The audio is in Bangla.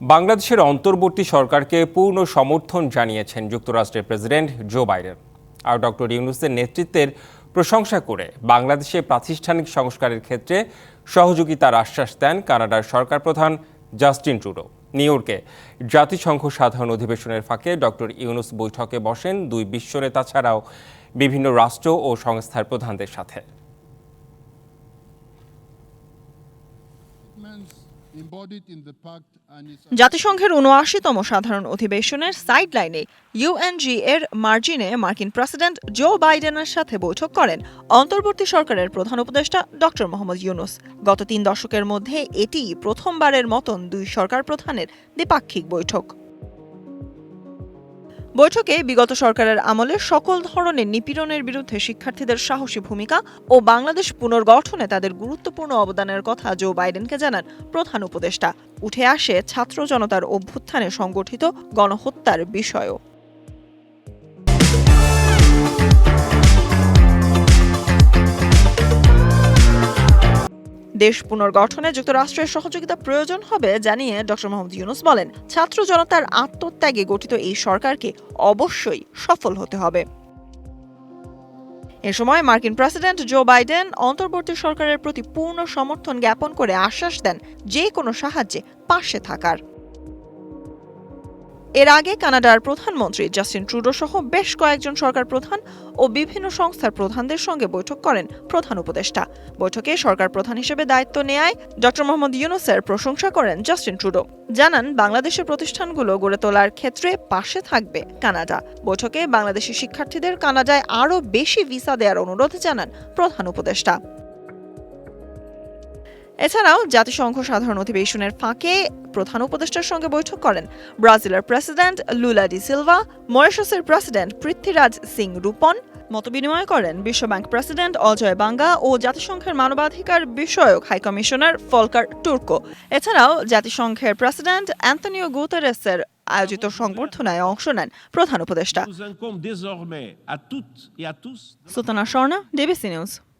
বাংলাদেশের অন্তর্বর্তী সরকারকে পূর্ণ সমর্থন জানিয়েছেন যুক্তরাষ্ট্রের প্রেসিডেন্ট জো বাইডেন। আর ডক্টর ইউনুসের নেতৃত্বের প্রশংসা করে বাংলাদেশে প্রাতিষ্ঠানিক সংস্কারের ক্ষেত্রে সহযোগিতার আশ্বাস দেন কানাডার সরকার প্রধান জাস্টিন ট্রুডো। নিউ ইয়র্কে জাতিসংঘ সাধারণ অধিবেশনের ফাঁকে ডক্টর ইউনুস বৈঠকে বসেন দুই বিশ্ব নেতা ছাড়াও বিভিন্ন রাষ্ট্র ও সংস্থার প্রধানদের সাথে। জাতিসংঘের উনআশিতম সাধারণ অধিবেশনের সাইডলাইনে ইউএনজি এর মার্জিনে মার্কিন প্রেসিডেন্ট জো বাইডেনের সাথে বৈঠক করেন অন্তর্বর্তী সরকারের প্রধান উপদেষ্টা ডক্টর মোহাম্মদ ইউনুস। গত তিন দশকের মধ্যে এটি প্রথমবারের মতন দুই সরকার প্রধানের দ্বিপাক্ষিক বৈঠক। বৈঠকে বিগত সরকারের আমলে সকল ধরনের নিপীড়নের বিরুদ্ধে শিক্ষার্থীদের সাহসী ভূমিকা ও বাংলাদেশ পুনর্গঠনে তাদের গুরুত্বপূর্ণ অবদানের কথা জো বাইডেনকে জানান প্রধান উপদেষ্টা। উঠে আসে ছাত্র জনতার অভ্যুত্থানে সংগঠিত গণহত্যার বিষয়ও। দেশ পুনর্গঠনে যুক্তরাষ্ট্রের সহযোগিতা প্রয়োজন হবে জানিয়ে ড. মোহাম্মদ ইউনুস বলেন, ছাত্র জনতার আত্মত্যাগে গঠিত এই সরকারকে অবশ্যই সফল হতে হবে। এ সময় মার্কিন প্রেসিডেন্ট জো বাইডেন অন্তর্বর্তী সরকারের প্রতি পূর্ণ সমর্থন জ্ঞাপন করে আশ্বাস দেন, যে কোনো সাহায্যে পাশে থাকার। এর আগে কানাডার প্রধানমন্ত্রী জাস্টিন ট্রুডো সহ বেশ কয়েকজন সরকার প্রধান ও বিভিন্ন সংস্থার প্রধানদের সঙ্গে বৈঠক করেন প্রধান উপদেষ্টা। বৈঠকে সরকার প্রধান হিসেবে দায়িত্ব নেয় ড মোহাম্মদ ইউনুসের প্রশংসা করেন জাস্টিন ট্রুডো। জানান, বাংলাদেশের প্রতিষ্ঠানগুলো গড়ে তোলার ক্ষেত্রে পাশে থাকবে কানাডা। বৈঠকে বাংলাদেশি শিক্ষার্থীদের কানাডায় আরও বেশি ভিসা দেওয়ার অনুরোধ জানান প্রধান উপদেষ্টা। এছাড়াও জাতিসংঘ সাধারণ অধিবেশনের ফাঁকে প্রধান উপদেষ্টার সঙ্গে বৈঠক করেন ব্রাজিলের প্রেসিডেন্ট লুলা ডি সিলভা মরিশাসের প্রেসিডেন্ট পৃথ্বীরাজ সিং রূপন মতবিনিময় করেন বিশ্বব্যাংক প্রেসিডেন্ট অজয় বাঙ্গা ও জাতিসংঘের মানবাধিকার বিষয়ক হাইকমিশনার ফলকার টুর্কো। এছাড়াও জাতিসংঘের প্রেসিডেন্ট অ্যান্তনিও গুতেরেসের আয়োজিত সংবর্ধনায় অংশ নেন প্রধান উপদেষ্টা। সুতনা স্বর্ণা ডিবিসি নিউজ